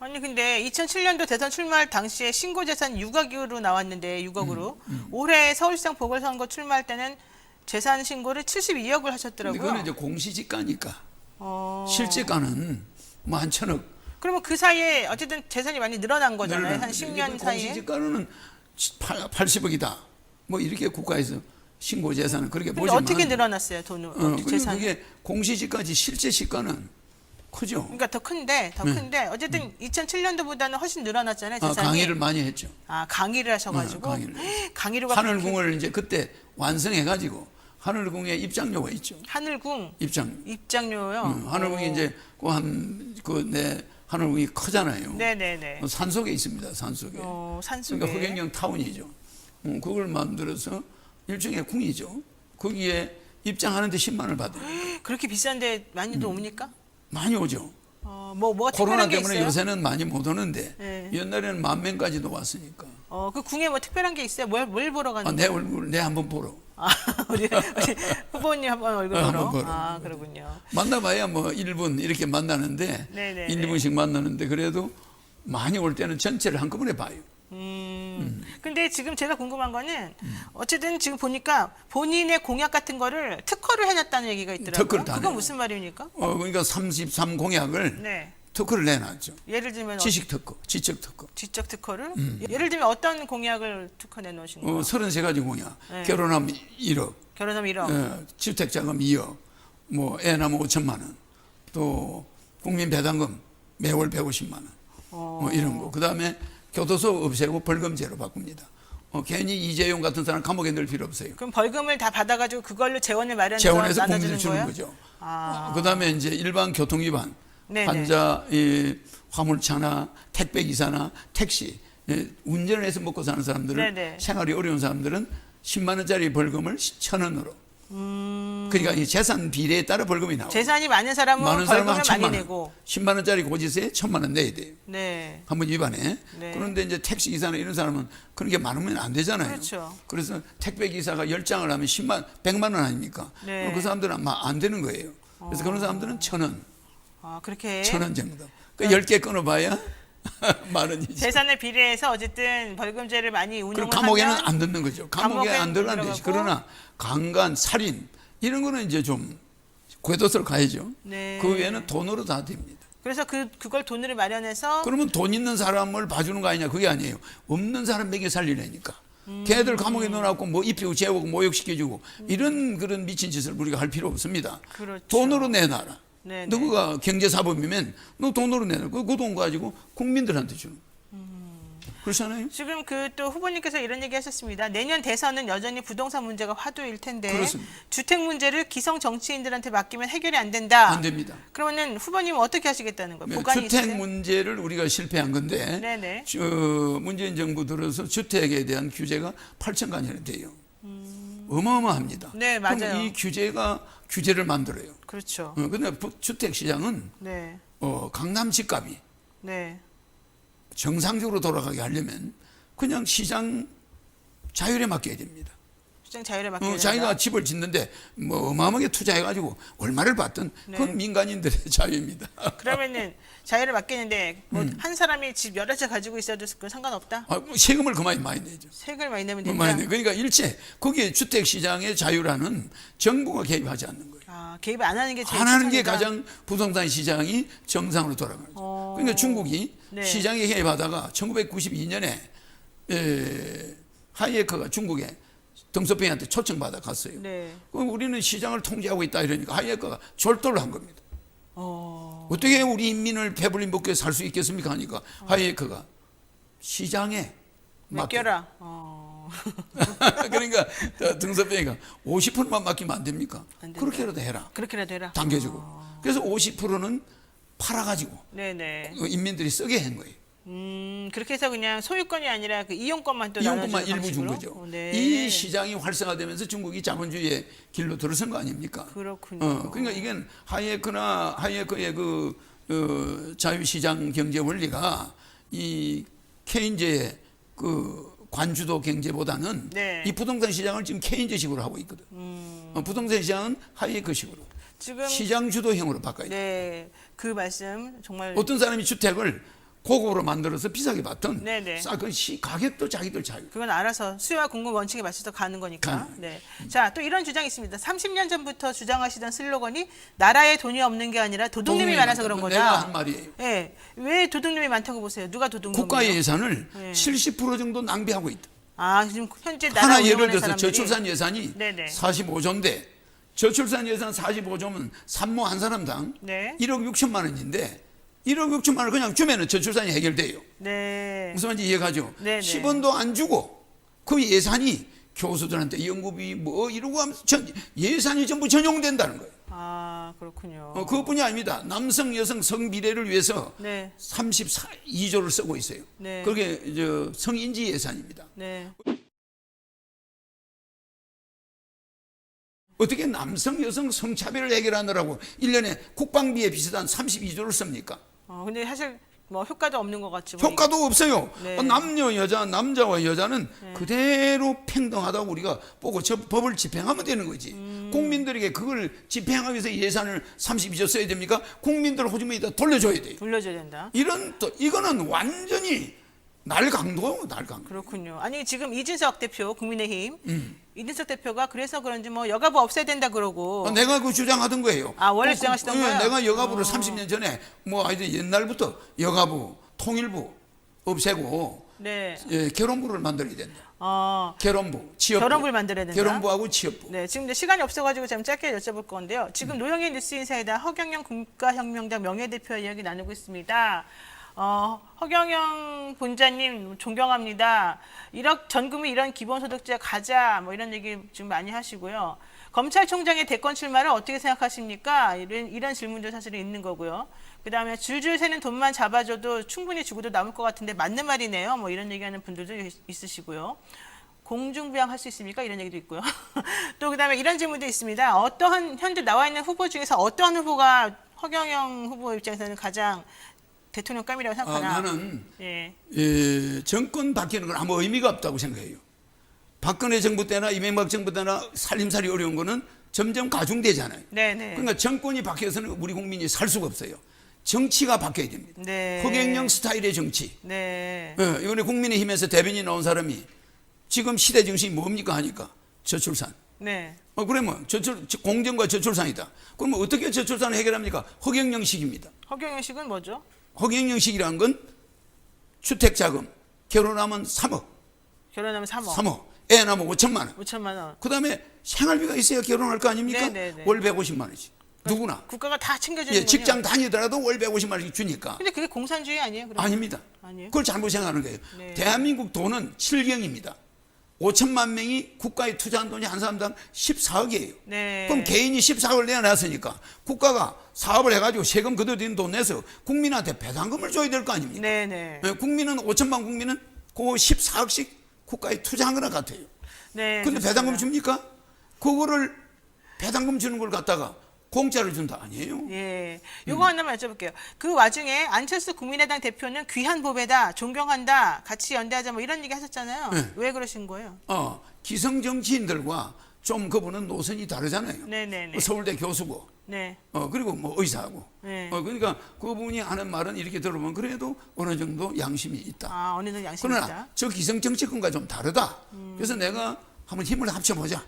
Speaker 1: 아니 근데 2007년도 대선 출마할 당시에 신고 재산 6억으로 나왔는데 6억으로
Speaker 2: 음,
Speaker 1: 올해 서울시장 보궐선거 출마할 때는 재산 신고를 72억을
Speaker 2: 근데
Speaker 1: 하셨더라고요.
Speaker 2: 그거는 이제 공시지가니까
Speaker 1: 어.
Speaker 2: 실제가는 뭐 한 천억
Speaker 1: 그러면 그 사이에 어쨌든 재산이 많이 늘어난 거잖아요. 한
Speaker 2: 늘어나는데
Speaker 1: 10년
Speaker 2: 이게
Speaker 1: 사이에.
Speaker 2: 공시지가로는 80억이다. 뭐 이렇게 국가에서 신고 재산은 그렇게 보지만
Speaker 1: 어떻게 늘어났어요, 돈을?
Speaker 2: 어,
Speaker 1: 재산.
Speaker 2: 그게 공시지가지 실제 시가는 크죠.
Speaker 1: 그러니까 더 큰데, 더 큰데 어쨌든 2007년도보다는 훨씬 늘어났잖아요,
Speaker 2: 네. 아,
Speaker 1: 재산이.
Speaker 2: 강의를 많이 했죠.
Speaker 1: 아, 강의를 하셔가지고
Speaker 2: 어, 강의를
Speaker 1: 강의료가
Speaker 2: 하늘궁을 이제 그때 완성해가지고 하늘궁에 입장료가 있죠.
Speaker 1: 하늘궁
Speaker 2: 입장.
Speaker 1: 입장료요.
Speaker 2: 음, 하늘궁이
Speaker 1: 어.
Speaker 2: 이제 그한그내 하늘궁이 크잖아요.
Speaker 1: 네네네.
Speaker 2: 어, 산 속에 있습니다. 산 속에.
Speaker 1: 어, 산속에.
Speaker 2: 그러니까 흑행령 타운이죠. 음, 그걸 만들어서 일종의 궁이죠. 거기에 입장하는데 10만 원을 받아요.
Speaker 1: 그렇게 비싼데 많이도 옵니까?
Speaker 2: 많이 오죠.
Speaker 1: 어, 뭐 뭐가
Speaker 2: 음. 코로나 때문에
Speaker 1: 있어요?
Speaker 2: 요새는 많이 못 오는데
Speaker 1: 네.
Speaker 2: 옛날에는 만 명까지도 왔으니까.
Speaker 1: 어, 그 궁에 뭐 특별한 게 있어요? 뭘, 뭘 보러 가는
Speaker 2: 아, 내 얼굴 내 한번 보러.
Speaker 1: 아, 우리, 우리 후보님 한번 얼굴
Speaker 2: 어,
Speaker 1: 보러.
Speaker 2: 한번 보러.
Speaker 1: 아, 그러군요.
Speaker 2: 만나봐야 뭐 1분 이렇게 만나는데
Speaker 1: 네네.
Speaker 2: 1, 2분씩 만나는데 그래도 많이 올 때는 전체를 한꺼번에 봐요.
Speaker 1: 음. 근데 지금 제가 궁금한 거는 어쨌든 지금 보니까 본인의 공약 같은 거를 특허를 해놨다는 얘기가 있더라고요.
Speaker 2: 특허를 다
Speaker 1: 그건
Speaker 2: 내요.
Speaker 1: 무슨 말입니까?
Speaker 2: 어, 그러니까 33 공약을
Speaker 1: 네.
Speaker 2: 특허를 내놨죠.
Speaker 1: 예를 들면 어,
Speaker 2: 지식 특허, 지적 특허.
Speaker 1: 지적 특허를 예를 들면 어떤 공약을 특허 내놓으신 거예요?
Speaker 2: 어, 33가지 공약.
Speaker 1: 네.
Speaker 2: 결혼하면 1억,
Speaker 1: 결혼하면 1억.
Speaker 2: 어, 주택자금 2억, 뭐 애 낳으면 5천만 원, 또 국민 배당금 매월 150만 원,
Speaker 1: 어.
Speaker 2: 뭐 이런 거. 그 다음에 교도소 없애고 벌금제로 바꿉니다. 어, 괜히 이재용 같은 사람 감옥에 넣을 필요 없어요.
Speaker 1: 그럼 벌금을 다 받아가지고 그걸로 재원을 마련해서
Speaker 2: 재원해서 국민을 주는
Speaker 1: 거예요?
Speaker 2: 거죠.
Speaker 1: 아.
Speaker 2: 그 다음에 이제 일반 교통 위반,
Speaker 1: 네네.
Speaker 2: 환자 이 화물차나 택배 기사나 택시 예, 운전을 해서 먹고 사는 사람들을
Speaker 1: 네네.
Speaker 2: 생활이 어려운 사람들은 10만 원짜리 벌금을 천 원으로. 그러니까 이 재산 비례에 따라 벌금이 나와요.
Speaker 1: 음. 재산이 많은 사람은
Speaker 2: 많은 사람은
Speaker 1: 벌금을
Speaker 2: 한
Speaker 1: 많이
Speaker 2: 원.
Speaker 1: 내고.
Speaker 2: 10만 원짜리 고지서에 천만 원 내야 돼요.
Speaker 1: 네.
Speaker 2: 한 번 위반해.
Speaker 1: 네.
Speaker 2: 그런데 이제 택시 기사나 이런 사람은 그런 게 많으면 안 되잖아요.
Speaker 1: 그렇죠.
Speaker 2: 래서 택배 기사가 10장을 하면 10만 100만 원 아닙니까?
Speaker 1: 네.
Speaker 2: 그 사람들은 아마 안 되는 거예요. 그래서 그런 사람들은 천 원,
Speaker 1: 아, 그렇게
Speaker 2: 천 원 정도. 그 10개 끊어 봐야 만 원이지.
Speaker 1: 재산을 비례해서 어쨌든 벌금제를 많이 운영을
Speaker 2: 그리고 감옥에는
Speaker 1: 하면
Speaker 2: 안 듣는 거죠. 감옥에
Speaker 1: 감옥에
Speaker 2: 안 들어가는.
Speaker 1: 들어가고.
Speaker 2: 그러나 강간, 살인 이런 거는 이제 좀 궤도서로 가야죠.
Speaker 1: 네.
Speaker 2: 그 외에는 돈으로 다 됩니다.
Speaker 1: 그래서 그 그걸 돈으로 마련해서
Speaker 2: 그러면 돈 있는 사람을 봐주는 거 아니냐 그게 아니에요. 없는 사람 먹여 살리려니까. 걔들 감옥에 넣어놓고 뭐 입히고 재우고 모욕시켜주고 이런 그런 미친 짓을 우리가 할 필요 없습니다.
Speaker 1: 그렇죠.
Speaker 2: 돈으로 내놔라.
Speaker 1: 네, 네.
Speaker 2: 누구가 경제사범이면 너 돈으로 내놔. 그돈 가지고 국민들한테 주는. 그렇잖아요.
Speaker 1: 지금 그 또 후보님께서 이런 얘기 하셨습니다. 내년 대선은 여전히 부동산 문제가 화두일 텐데
Speaker 2: 그렇습니다.
Speaker 1: 주택 문제를 기성 정치인들한테 맡기면 해결이 안 된다.
Speaker 2: 안 됩니다.
Speaker 1: 그러면은 후보님은 어떻게 하시겠다는 거예요?
Speaker 2: 네, 주택
Speaker 1: 있으세요?
Speaker 2: 문제를 우리가 실패한 건데
Speaker 1: 네네.
Speaker 2: 저 문재인 정부 들어서 주택에 대한 규제가 8천 간이나 돼요. 어마어마합니다.
Speaker 1: 음. 네, 맞아요.
Speaker 2: 이 규제가 규제를 만들어요.
Speaker 1: 그렇죠.
Speaker 2: 어, 근데 부- 주택 시장은
Speaker 1: 네.
Speaker 2: 어, 강남 집값이
Speaker 1: 네.
Speaker 2: 정상적으로 돌아가게 하려면 그냥 시장 자율에 맡겨야 됩니다.
Speaker 1: 시장 자유를 맡기는
Speaker 2: 어, 자기가 집을 짓는데 뭐 어마어마하게 투자해가지고 얼마를 받든 그건
Speaker 1: 네.
Speaker 2: 민간인들의 자유입니다.
Speaker 1: 그러면은 자유를 맡기는데 뭐
Speaker 2: 음.
Speaker 1: 한 사람이 집 여러 채 가지고 있어도 그건 상관없다.
Speaker 2: 아, 뭐 세금을 그만이 많이 내죠.
Speaker 1: 세금을 많이 내면
Speaker 2: 그
Speaker 1: 된다.
Speaker 2: 많이 내. 그러니까 일체 거기에 주택 시장의 자유라는 정부가 개입하지 않는 거예요.
Speaker 1: 아, 개입 안 하는 게 제일
Speaker 2: 안 하는 게. 가장 부동산 시장이 정상으로 돌아가는 거죠.
Speaker 1: 어.
Speaker 2: 그러니까 중국이
Speaker 1: 네.
Speaker 2: 시장에 개입하다가 1992년에 에, 하이에커가 중국에 덩서병한테 초청받아 갔어요.
Speaker 1: 네.
Speaker 2: 그럼 우리는 시장을 통제하고 있다 이러니까 하이에커가 졸도를 한 겁니다.
Speaker 1: 어.
Speaker 2: 어떻게 우리 인민을 배불리 먹게 살 수 있겠습니까 하니까 하이에커가 시장에 맡겨.
Speaker 1: 맡겨라. 어.
Speaker 2: 그러니까 등서병이가 50%만 맡기면 안 됩니까?
Speaker 1: 안.
Speaker 2: 그렇게라도 해라.
Speaker 1: 그렇게라도 해라.
Speaker 2: 당겨주고. 그래서 50%는 팔아가지고
Speaker 1: 네네.
Speaker 2: 인민들이 쓰게 한 거예요.
Speaker 1: 음 그렇게 해서 그냥 소유권이 아니라 그 이용권만 또
Speaker 2: 이용권만 일부 준? 거죠.
Speaker 1: 어, 네.
Speaker 2: 이 시장이 활성화되면서 중국이 자본주의의 길로 들어선 거 아닙니까?
Speaker 1: 그렇군요.
Speaker 2: 어, 그러니까 이건 하이에크나 하이에크의 그 어, 자유시장 경제 원리가 이 케인즈의 그 관주도 경제보다는
Speaker 1: 네.
Speaker 2: 이 부동산 시장을 지금 케인즈식으로 하고 있거든.
Speaker 1: 음.
Speaker 2: 어, 부동산 시장은 하이에크식으로
Speaker 1: 지금
Speaker 2: 시장 주도형으로 바꿔야 돼.
Speaker 1: 네 그 말씀 정말
Speaker 2: 어떤 사람이 주택을 고급으로 만들어서 비싸게 받든
Speaker 1: 네네.
Speaker 2: 싸그 시 가격도 자기들 자유.
Speaker 1: 그건 알아서 수요와 공급 원칙에 맞춰서 가는 거니까. 네. 자, 또 이런 주장이 있습니다. 30년 전부터 주장하시던 슬로건이 나라에 돈이 없는 게 아니라 도둑님이 많아서 그런 거다.
Speaker 2: 내가 한 말이에요.
Speaker 1: 예. 왜 도둑님이 많다고 보세요? 누가 도둑놈이에요?
Speaker 2: 국가 예산을
Speaker 1: 네.
Speaker 2: 70% 정도 낭비하고 있다.
Speaker 1: 아, 지금 현재 나라
Speaker 2: 하나 예를
Speaker 1: 운영하는
Speaker 2: 들어서
Speaker 1: 사람들이
Speaker 2: 저출산 예산이
Speaker 1: 네네.
Speaker 2: 45조인데 저출산 예산 45조면 산모 한 사람당
Speaker 1: 네.
Speaker 2: 1억 6천만 원인데 1억 6천만 원을 그냥 주면 은 저출산이 해결돼요.
Speaker 1: 네.
Speaker 2: 무슨 말인지 이해가죠?
Speaker 1: 네 네.
Speaker 2: 10원도 안 주고 그 예산이 교수들한테 연구비 뭐 이러고 하면서 전, 예산이 전부 전용된다는 거예요.
Speaker 1: 아, 그렇군요.
Speaker 2: 어, 그것뿐이 아닙니다. 남성 여성 성 비례를 위해서
Speaker 1: 네.
Speaker 2: 32조를 쓰고 있어요.
Speaker 1: 네.
Speaker 2: 그게 저 성인지 예산입니다.
Speaker 1: 네.
Speaker 2: 어떻게 남성 여성 성차별을 해결하느라고 1년에 국방비에 비슷한 32조를 씁니까?
Speaker 1: 어, 근데 사실 뭐 효과도 없는 것 같죠. 보니까.
Speaker 2: 효과도 없어요.
Speaker 1: 네.
Speaker 2: 어, 남녀 여자 남자와 여자는 그대로 평등하다고 우리가 보고 저 법을 집행하면 되는 거지.
Speaker 1: 음.
Speaker 2: 국민들에게 그걸 집행하기 위해서 예산을 32조 써야 됩니까? 국민들 호주머니에다 돌려줘야 돼요.
Speaker 1: 돌려줘야 된다.
Speaker 2: 이런 또 이거는 완전히 날강도.
Speaker 1: 그렇군요. 아니 지금 이진석 대표 국민의힘
Speaker 2: 음.
Speaker 1: 이진석 대표가 그래서 그런지 뭐 여가부 없애야 된다 그러고
Speaker 2: 어, 내가 그 주장하던 거예요.
Speaker 1: 아, 원래
Speaker 2: 그,
Speaker 1: 주장하시던
Speaker 2: 예,
Speaker 1: 거예요?
Speaker 2: 내가 여가부를
Speaker 1: 어.
Speaker 2: 30년 전에 뭐 아이들 옛날부터 여가부, 통일부 없애고
Speaker 1: 네.
Speaker 2: 예, 결혼부를 만들어야 된다.
Speaker 1: 어,
Speaker 2: 결혼부, 취업부.
Speaker 1: 결혼부를 만들어야 된다.
Speaker 2: 결혼부하고 취업부.
Speaker 1: 네, 지금 이제 시간이 없어가지고 좀 짧게 여쭤볼 건데요.
Speaker 2: 음.
Speaker 1: 지금 노영희 뉴스 인사이다 허경영 국가혁명당 명예대표 이야기 나누고 있습니다. 어, 허경영 본자님 존경합니다. 1억 전금이 이런 기본소득제 가자 뭐 이런 얘기 지금 많이 하시고요. 검찰총장의 대권 출마를 어떻게 생각하십니까? 이런 이런 질문도 사실은 있는 거고요. 그 다음에 줄줄 새는 돈만 잡아줘도 충분히 주고도 남을 것 같은데 맞는 말이네요. 뭐 이런 얘기하는 분들도 있- 있으시고요. 공중부양 할 수 있습니까? 이런 얘기도 있고요. 또 그 다음에 이런 질문도 있습니다. 어떠한 현재 나와 있는 후보 중에서 어떠한 후보가 허경영 후보 입장에서는 가장 대통령감이라고
Speaker 2: 아,
Speaker 1: 생각하나?
Speaker 2: 나는
Speaker 1: 예.
Speaker 2: 예, 정권 바뀌는 건 아무 의미가 없다고 생각해요. 박근혜 정부 때나 이명박 정부 때나 살림살이 어려운 거는 점점 가중되잖아요.
Speaker 1: 네네.
Speaker 2: 그러니까 정권이 바뀌어서는 우리 국민이 살 수가 없어요. 정치가 바뀌어야 됩니다.
Speaker 1: 네.
Speaker 2: 허경영 스타일의 정치.
Speaker 1: 네.
Speaker 2: 예, 이번에 국민의힘에서 대변인 나온 사람이 지금 시대 정신이 뭡니까 하니까 저출산.
Speaker 1: 네.
Speaker 2: 어, 그러면 저출, 공정과 저출산이다. 그러면 어떻게 저출산을 해결합니까? 허경영식입니다.
Speaker 1: 허경영식은 뭐죠?
Speaker 2: 허경영식이라는 건 주택자금, 결혼하면 3억,
Speaker 1: 결혼하면 3억.
Speaker 2: 3억, 애 낳으면 5천만 원.
Speaker 1: 5천만 원.
Speaker 2: 그 다음에 생활비가 있어야 결혼할 거 아닙니까?
Speaker 1: 네네네.
Speaker 2: 월 150만 원씩. 누구나.
Speaker 1: 국가가 다 챙겨주는
Speaker 2: 예, 직장 다니더라도 월 150만 원씩 주니까.
Speaker 1: 근데 그게 공산주의 아니에요? 그럼?
Speaker 2: 아닙니다.
Speaker 1: 아니에요?
Speaker 2: 그걸 잘못 생각하는 거예요.
Speaker 1: 네.
Speaker 2: 대한민국 돈은 7경입니다. 5천만 명이 국가에 투자한 돈이 한 사람당 14억이에요.
Speaker 1: 네.
Speaker 2: 그럼 개인이 14억을 내놨으니까 국가가 사업을 해가지고 세금 그대로 드는 돈 내서 국민한테 배당금을 줘야 될 거 아닙니까?
Speaker 1: 네네.
Speaker 2: 예, 국민은 5천만 국민은 그 14억씩 국가에 투자한 거나 같아요.
Speaker 1: 네.
Speaker 2: 근데. 배당금 줍니까? 그거를 배당금 주는 걸 갖다가 공짜로 준다 아니에요?
Speaker 1: 예. 요거 하나만 여쭤볼게요. 그 와중에 안철수 국민의당 대표는 귀한 보배다, 존경한다, 같이 연대하자 뭐 이런 얘기 하셨잖아요.
Speaker 2: 네.
Speaker 1: 왜 그러신 거예요?
Speaker 2: 어, 기성 정치인들과 좀 그분은 노선이 다르잖아요.
Speaker 1: 네네네.
Speaker 2: 그 서울대 교수고,
Speaker 1: 네.
Speaker 2: 어, 그리고 뭐 의사고.
Speaker 1: 네.
Speaker 2: 어, 그러니까 그분이 하는 말은 이렇게 들어보면 그래도 어느 정도 양심이 있다.
Speaker 1: 아, 어느 정도 양심이
Speaker 2: 그러나. 저 기성 정치권과 좀 다르다. 그래서 내가 한번 힘을 합쳐보자.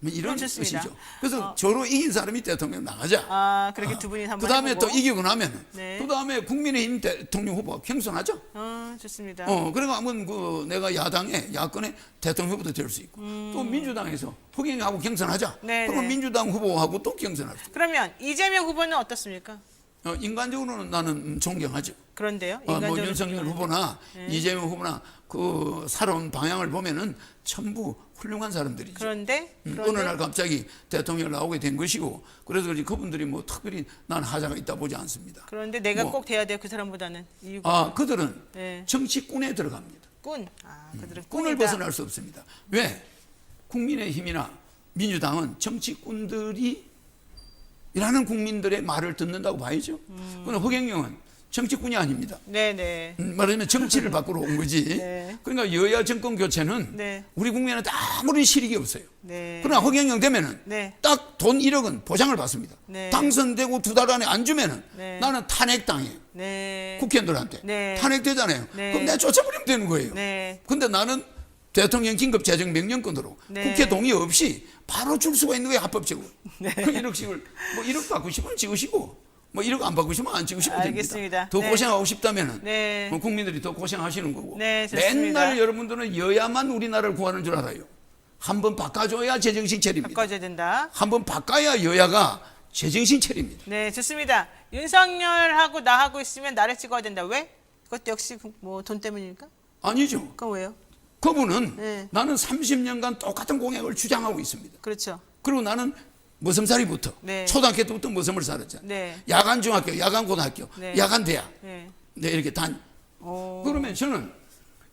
Speaker 2: 뭐 이런
Speaker 1: 그건 좋습니다.
Speaker 2: 것이죠. 그래서 저로 이긴 사람이 대통령 나가자.
Speaker 1: 아, 그렇게 두 분이 한번
Speaker 2: 그 다음에 또
Speaker 1: 해보고.
Speaker 2: 이기고 나면
Speaker 1: 네.
Speaker 2: 그 다음에 국민의힘 대통령 후보 경선하죠.
Speaker 1: 어, 좋습니다.
Speaker 2: 어, 그래가 하면 그 내가 야당에 야권의 대통령 후보도 될 수 있고 또 민주당에서 허경영하고 경선하자.
Speaker 1: 음. 네,
Speaker 2: 그러면
Speaker 1: 네.
Speaker 2: 민주당 후보하고 또. 있고.
Speaker 1: 그러면 이재명 후보는 어떻습니까?
Speaker 2: 어, 인간적으로는 나는 존경하죠.
Speaker 1: 그런데요.
Speaker 2: 어, 뭐 윤석열. 후보나 이재명 후보나 그 살아온 방향을 보면은 전부 훌륭한 사람들이죠.
Speaker 1: 그런데
Speaker 2: 음,
Speaker 1: 그런데
Speaker 2: 어느 날 갑자기 대통령 나오게 된 것이고 그래서 그런지 그분들이 뭐 특별히 난 하자가 있다 보지 않습니다.
Speaker 1: 그런데 내가
Speaker 2: 뭐.
Speaker 1: 꼭 돼야 돼요. 그 사람보다는 이유가
Speaker 2: 아 그들은
Speaker 1: 네.
Speaker 2: 정치꾼에 들어갑니다.
Speaker 1: 꾼. 아, 그들은
Speaker 2: 꾼을
Speaker 1: 꾼이다.
Speaker 2: 벗어날 수 없습니다. 왜? 국민의힘이나 민주당은 정치꾼들이 일하는 국민들의 말을 듣는다고 봐야죠.
Speaker 1: 음.
Speaker 2: 그러나 허경영은 정치꾼이 아닙니다.
Speaker 1: 네네.
Speaker 2: 음, 말하자면 정치를 바꾸러 온 거지.
Speaker 1: 네.
Speaker 2: 그러니까 여야 정권 교체는
Speaker 1: 네.
Speaker 2: 우리 국민한테 아무런 실익이 없어요.
Speaker 1: 네.
Speaker 2: 그러나 허경영 되면은
Speaker 1: 네.
Speaker 2: 딱돈 1억은 보장을 받습니다.
Speaker 1: 네.
Speaker 2: 당선되고 두 달 안에 안 주면은
Speaker 1: 네.
Speaker 2: 나는 탄핵당해.
Speaker 1: 네.
Speaker 2: 국회의원들한테
Speaker 1: 네.
Speaker 2: 탄핵되잖아요.
Speaker 1: 네.
Speaker 2: 그럼 내가 쫓아버리면 되는 거예요.
Speaker 1: 네.
Speaker 2: 근데 나는 대통령 긴급 재정 명령권으로
Speaker 1: 네.
Speaker 2: 국회 동의 없이 바로 줄 수가 있는 거예요 합법적으로. 그 1억씩을 뭐 1억 받고 싶으면 찍으시고 뭐 1억 안 받고 싶으면 안 찍으시면
Speaker 1: 알겠습니다.
Speaker 2: 됩니다. 더
Speaker 1: 네.
Speaker 2: 고생하고 싶다면은
Speaker 1: 네.
Speaker 2: 뭐 국민들이 더 고생하시는 거고.
Speaker 1: 네.
Speaker 2: 맨날 여러분들은 여야만 우리나라를 구하는 줄 알아요. 한 번 바꿔줘야 제정신 차립니다.
Speaker 1: 바꿔줘야 된다.
Speaker 2: 한 번 바꿔야 여야가 제정신 차립니다.
Speaker 1: 네, 좋습니다. 윤석열하고 나하고 있으면 나를 찍어야 된다. 왜? 그것도 역시 뭐 돈 때문입니까?
Speaker 2: 아니죠.
Speaker 1: 그건 왜요?
Speaker 2: 그분은
Speaker 1: 네.
Speaker 2: 나는 30년간 똑같은 공약을 주장하고 있습니다.
Speaker 1: 그렇죠.
Speaker 2: 그리고 나는 머슴살이부터
Speaker 1: 네.
Speaker 2: 초등학교 때부터 머슴을 살았잖아요.
Speaker 1: 네.
Speaker 2: 야간 중학교, 야간 고등학교,
Speaker 1: 네.
Speaker 2: 야간 대학.
Speaker 1: 네.
Speaker 2: 네, 이렇게 다니.
Speaker 1: 오.
Speaker 2: 그러면 저는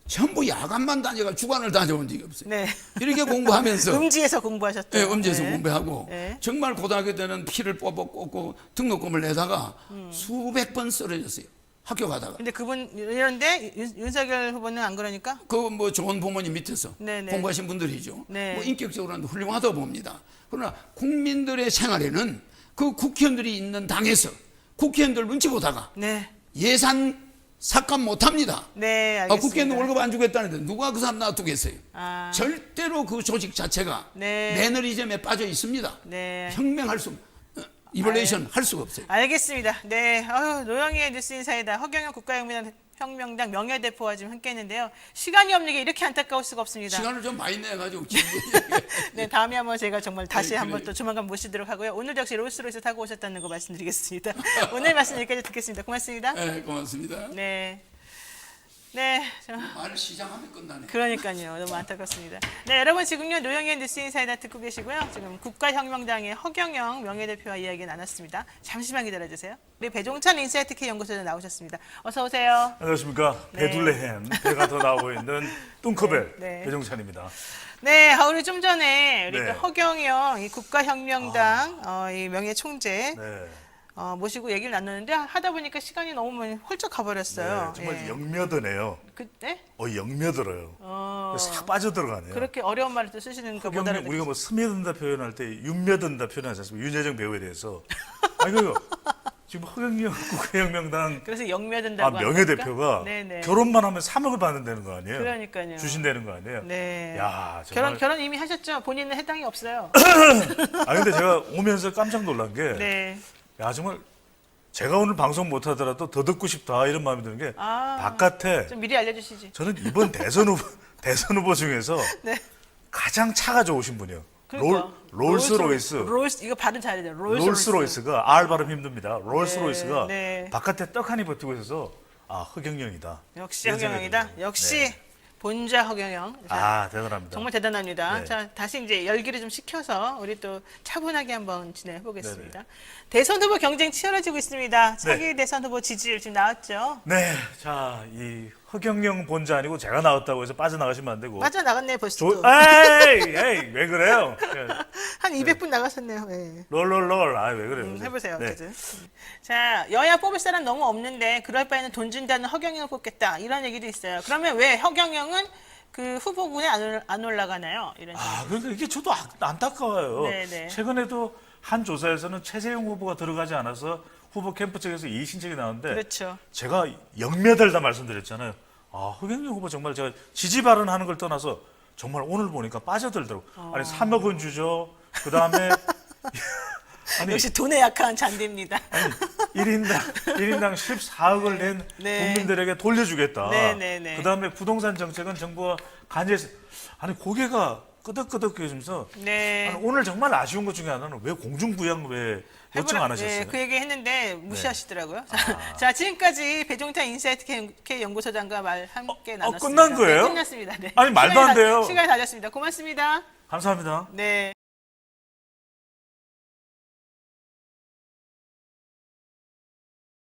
Speaker 2: 전부 야간만 다녀가 주간을 다녀본 적이 없어요.
Speaker 1: 네.
Speaker 2: 이렇게 공부하면서
Speaker 1: 음지에서 공부하셨죠.
Speaker 2: 네, 음지에서
Speaker 1: 네.
Speaker 2: 공부하고
Speaker 1: 네.
Speaker 2: 정말 고등학교 때는 피를 뽑아 꽂고 등록금을 내다가
Speaker 1: 음.
Speaker 2: 수백 번 쓰러졌어요. 학교 가다가.
Speaker 1: 근데 그분 이런데 윤, 윤석열 후보는 안 그러니까?
Speaker 2: 그 뭐 좋은 부모님 밑에서
Speaker 1: 네네.
Speaker 2: 공부하신 분들이죠.
Speaker 1: 네.
Speaker 2: 뭐 인격적으로는 훌륭하다고 봅니다. 그러나 국민들의 생활에는 그 국회의원들이 있는 당에서 국회의원들 눈치 보다가
Speaker 1: 네.
Speaker 2: 예산 삭감 못합니다.
Speaker 1: 네,
Speaker 2: 아,
Speaker 1: 알겠습니다.
Speaker 2: 국회의원 월급 안 주겠다는데 누가 그 사람 놔두겠어요?
Speaker 1: 아.
Speaker 2: 절대로 그 조직 자체가
Speaker 1: 네.
Speaker 2: 매너리즘에 빠져 있습니다.
Speaker 1: 네.
Speaker 2: 혁명할 수, 어, 이벌레이션 할 수가 없어요.
Speaker 1: 알겠습니다. 네, 아유, 노영희의 뉴스 인사이다. 허경영 국가혁명당 혁명당 명예대표와 지금 함께했는데요. 시간이 없는 게 이렇게 안타까울 수가 없습니다.
Speaker 2: 시간을 좀 많이 내가지고
Speaker 1: 네, 다음에 한번 제가 정말 다시
Speaker 2: 네,
Speaker 1: 한번
Speaker 2: 그래요.
Speaker 1: 또 조만간 모시도록 하고요. 오늘 역시 롤스로이스 타고 오셨다는 거 말씀드리겠습니다. 오늘 말씀 여기까지 듣겠습니다. 고맙습니다.
Speaker 2: 네, 고맙습니다.
Speaker 1: 네. 네, 저-
Speaker 2: 말을 시작하면 끝나네.
Speaker 1: 그러니까요. 너무 안타깝습니다. 네, 여러분 지금요 노영의 뉴스 인사이다 듣고 계시고요. 지금 국가혁명당의 허경영 명예대표와 이야기 나눴습니다. 잠시만 기다려주세요. 우리 배종찬 인사이트 K 연구소에 나오셨습니다. 어서 오세요.
Speaker 3: 안녕하십니까
Speaker 1: 네.
Speaker 3: 베둘레헴 배가 더 나오고 있는 뚱커벨
Speaker 1: 네, 네.
Speaker 3: 배종찬입니다.
Speaker 1: 네, 아, 우리 좀 전에 우리
Speaker 3: 네.
Speaker 1: 또 허경영 이 국가혁명당 어, 이 명예 총재
Speaker 3: 네,
Speaker 1: 어, 모시고 얘기를 나누는데 하다 보니까 시간이 너무 많이 훌쩍 가버렸어요.
Speaker 3: 네, 정말
Speaker 1: 예.
Speaker 3: 영며드네요.
Speaker 1: 그때
Speaker 3: 어 영며들어요.
Speaker 1: 어,
Speaker 3: 싹 빠져들어가네요.
Speaker 1: 그렇게 어려운 말을 또 쓰시는 거못 알아듣.
Speaker 3: 우리가 뭐 스며든다 표현할 때 윤며든다 표현하지 않습니까? 윤여정 배우에 대해서. 아이고 지금 허경영 국회혁명당
Speaker 1: 그래서
Speaker 3: 아,
Speaker 1: 영며든다고 하는
Speaker 3: 명예대표가. 결혼만 하면 3억을 받는다는 거 아니에요?
Speaker 1: 그러니까요.
Speaker 3: 주신다는 거 아니에요?
Speaker 1: 네.
Speaker 3: 야, 정말.
Speaker 1: 결혼 결혼 이미 하셨죠? 본인은 해당이 없어요.
Speaker 3: 아 근데 제가 오면서 깜짝 놀란 게
Speaker 1: 네.
Speaker 3: 야 정말 제가 오늘 방송 못 하더라도 더 듣고 싶다 이런 마음이 드는 게
Speaker 1: 아.
Speaker 3: 바깥에
Speaker 1: 좀 미리 알려주시지.
Speaker 3: 저는 이번 대선 후보 대선 후보 중에서
Speaker 1: 네.
Speaker 3: 가장 차가 좋으신 분이요.
Speaker 1: 그러니까.
Speaker 3: 롤 롤스로이스
Speaker 1: 롤스 이거 발음 잘해야 돼요. 롤스로이스.
Speaker 3: 롤스로이스가 R 발음 힘듭니다. 롤스로이스가
Speaker 1: 네.
Speaker 3: 바깥에 떡하니 버티고 있어서 아 허경영이다.
Speaker 1: 역시
Speaker 3: 이런 생각이
Speaker 1: 허경영이다.
Speaker 3: 들어요.
Speaker 1: 역시
Speaker 3: 네.
Speaker 1: 본자 허경영. 자,
Speaker 3: 아 대단합니다.
Speaker 1: 정말 대단합니다.
Speaker 3: 네.
Speaker 1: 자, 다시 이제 열기를 좀 식혀서 우리 또 차분하게 한번 진행해
Speaker 3: 네,
Speaker 1: 보겠습니다. 대선 후보 경쟁 치열해지고 있습니다. 차기 대선 후보 지지율 지금 나왔죠?
Speaker 3: 네, 자이 허경영 본자 아니고 제가 나왔다고 해서 빠져나가시면 안 되고.
Speaker 1: 빠져나갔네 벌써.
Speaker 3: 조, 에이, 에이, 왜 그래요?
Speaker 1: 한 200분 나가셨네요. 네.
Speaker 3: 롤롤롤, 아 왜 그래요?
Speaker 1: 음, 해보세요.
Speaker 3: 네.
Speaker 1: 자, 여야 뽑을 사람 너무 없는데 그럴 바에는 돈 준다는 허경영을 뽑겠다 이런 얘기도 있어요. 그러면 왜 허경영은 그 후보군에 안, 올- 안 올라가나요? 이런.
Speaker 3: 아, 그러니까 이게 저도 아- 안타까워요.
Speaker 1: 네네.
Speaker 3: 최근에도 한 조사에서는 최재형 후보가 들어가지 않아서 후보 캠프 측에서 이의 신청이 나왔는데
Speaker 1: 그렇죠.
Speaker 3: 제가 영매달다 말씀드렸잖아요. 아, 허경영 후보 정말 제가 지지 발언하는 걸 떠나서 정말 오늘 보니까 빠져들더라고.
Speaker 1: 어.
Speaker 3: 아니 3억은 주죠. 그 다음에 아니
Speaker 1: 역시 돈에 약한 잔디입니다.
Speaker 3: 1인당 1인당 14억을 낸
Speaker 1: 네.
Speaker 3: 국민들에게 돌려주겠다.
Speaker 1: 네, 네, 네.
Speaker 3: 그 다음에 부동산 정책은 정부가 간제해서 아니 고개가 끄덕끄덕해지면서
Speaker 1: 네.
Speaker 3: 아니, 오늘 정말 아쉬운 것 중에 하나는 왜 공중부양 왜 요청 안 하셨어요?
Speaker 1: 네, 그 얘기 했는데 무시하시더라고요. 자, 자, 지금까지 배종찬 인사이트 K- 연구소장과 말 함께
Speaker 3: 어,
Speaker 1: 나눴습니다.
Speaker 3: 끝난 거예요?
Speaker 1: 네, 끝났습니다. 네.
Speaker 3: 아니, 말도 안
Speaker 1: 다-
Speaker 3: 돼요.
Speaker 1: 시간이 다 됐습니다. 고맙습니다.
Speaker 3: 감사합니다.
Speaker 1: 네.